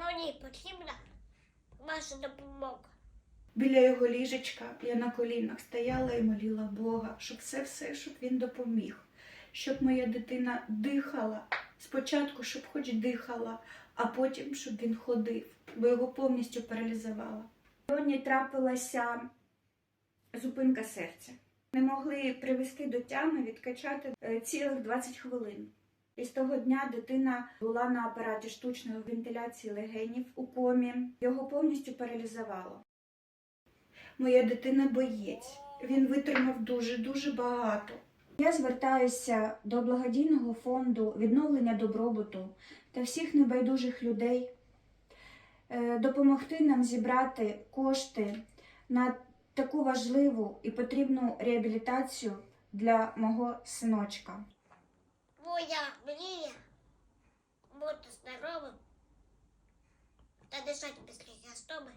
Мені потрібна ваша допомога. Біля його ліжечка я на колінах стояла і моліла Бога, щоб все все, щоб він допоміг, щоб моя дитина дихала. Спочатку, щоб хоч дихала, а потім, щоб він ходив, бо його повністю паралізувала. Сьогодні трапилася зупинка серця. Не могли привести до тями, відкачати е, цілих 20 хвилин. І з того дня дитина була на апараті штучної вентиляції легенів у комі. Його повністю паралізувало. Моя дитина боєць. Він витримав дуже-дуже багато. Я звертаюся до благодійного фонду відновлення добробуту та всіх небайдужих людей е, допомогти нам зібрати кошти на таку важливу і потрібну реабілітацію для мого синочка. Моя мрія бути здоровим та дишати без хрестоми